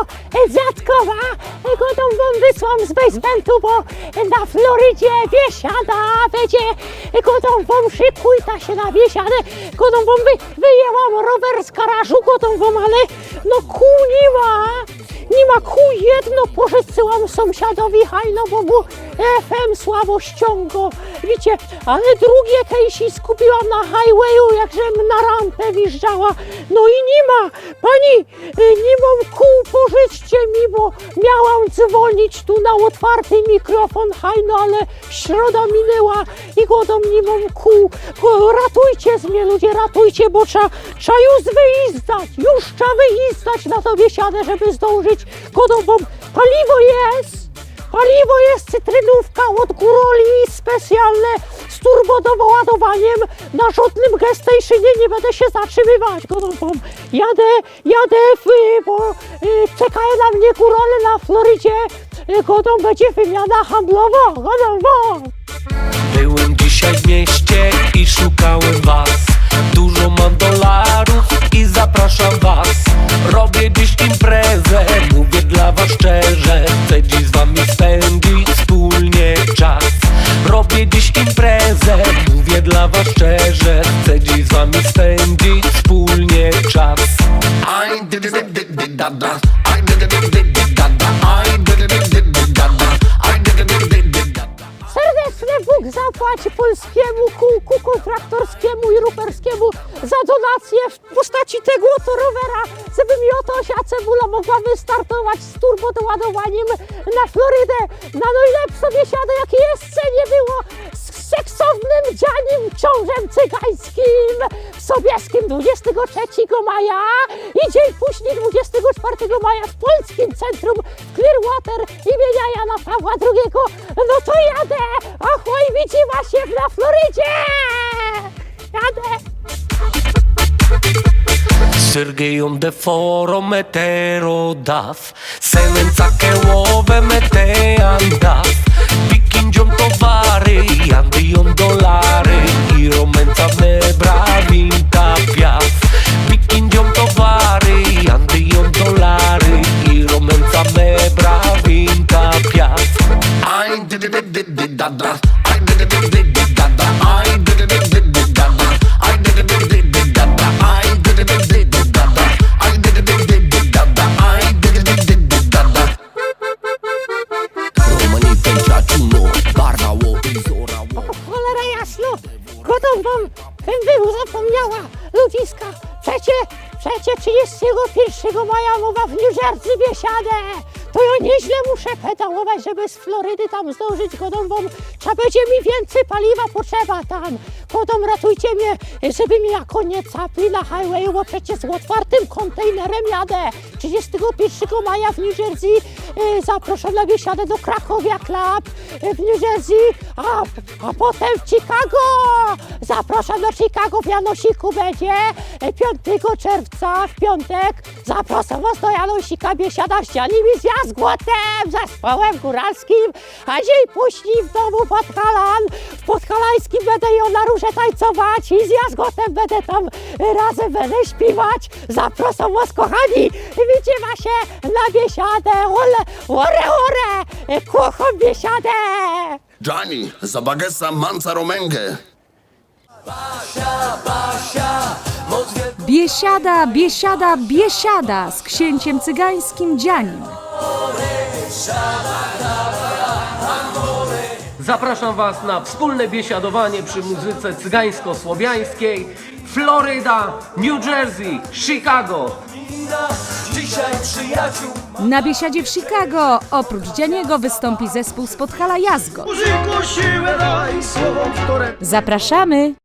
e, dziadkowa, e, godą wam wysłam z basementu, bo na Florydzie biesiada będzie, e, godą wam szykujta się na biesiadę, godą wam wy, wyjęłam rower z garażu, godą wam, ale no kół nie ma, kół jedno pożyczyłam sąsiadowi hajno, bo mu FM słabo ściągo, wiecie, ale drugie Casey skupiłam na highwayu, jakżem na rampę wjeżdżała, no i nie ma, pani, y, nie mam kół, pożyczcie bo miałam dzwonić tu na otwarty mikrofon, hajno, ale środa minęła i godą nie mam kół, ratujcie z mnie ludzie, ratujcie, bo trzeba, trzeba już wyizdać, już trzeba wyizdać. Na to biesiadę, żeby zdążyć, godą, bo paliwo jest, Paliwo jest cytrynówka od Góroli specjalne z turbodoładowaniem na żadnym gestationie nie będę się zatrzymywać. Godą, jadę, jadę, w, bo y, czekają na mnie Górole na Florydzie. Y, Godą będzie wymiana handlowa. Godą, bo. Byłem dzisiaj w mieście i szukałem was Dużo mam dolarów i zapraszam was Robię dziś imprezę, mówię dla was szczerze Chcę dziś z wami I. Serdeczny Bóg zapłaci polskiemu kółku kontraktorskiemu i ruperskiemu za donację w postaci tego oto rowera, żeby mi oto Osia Cebula mogła wystartować z turbodoładowaniem na Florydę, na najlepszą biesiadę, jakie jeszcze nie było, seksownym dzianim książem cygańskim w Sobieskim 23 maja i dzień później 24 maja w Polskim Centrum Clearwater imienia Jana Pawła II. No to jadę! Ahoj, widzimy się na Florydzie! Jadę! Sergeją de foro metero daf Senența kełowe Cholera jasno! Gotów wam był zapomniała ludziska! Przecie, przecie 31 maja mowa w New Jersey biesiadę! To ja nieźle muszę pedałować, żeby z Florydy tam zdążyć godą, bo trzeba będzie mi więcej paliwa potrzeba tam. Godą ratujcie mnie, żeby mnie jako nie capli na highwayu, bo przecież z otwartym kontenerem jadę. 31 maja w New Jersey e, zapraszam na biesiadę do Krakowia Club e, w New Jersey, a, a potem w Chicago. Zapraszam do Chicago w Janosiku będzie e, 5 czerwca w piątek. Zapraszam was do Janosika biesiada ścianim i z jazgłotem, zespołem góralskim, a dzień później w domu Podhalan. W Podhalańskim będę ją na róże tańcować i z jazgotem będę tam razem będę śpiewać. Zapraszam was kochani, widzimy się na biesiadę, ole, ore, ore, kocham biesiadę. Gianni, zabagesa manca romęgę. Biesiada, biesiada, biesiada z księciem cygańskim dzianim. Zapraszam Was na wspólne biesiadowanie przy muzyce cygańsko-słowiańskiej. Floryda, New Jersey, Chicago. Na biesiadzie w Chicago oprócz Dzianiego wystąpi zespół z Podhala Jazgo. Zapraszamy!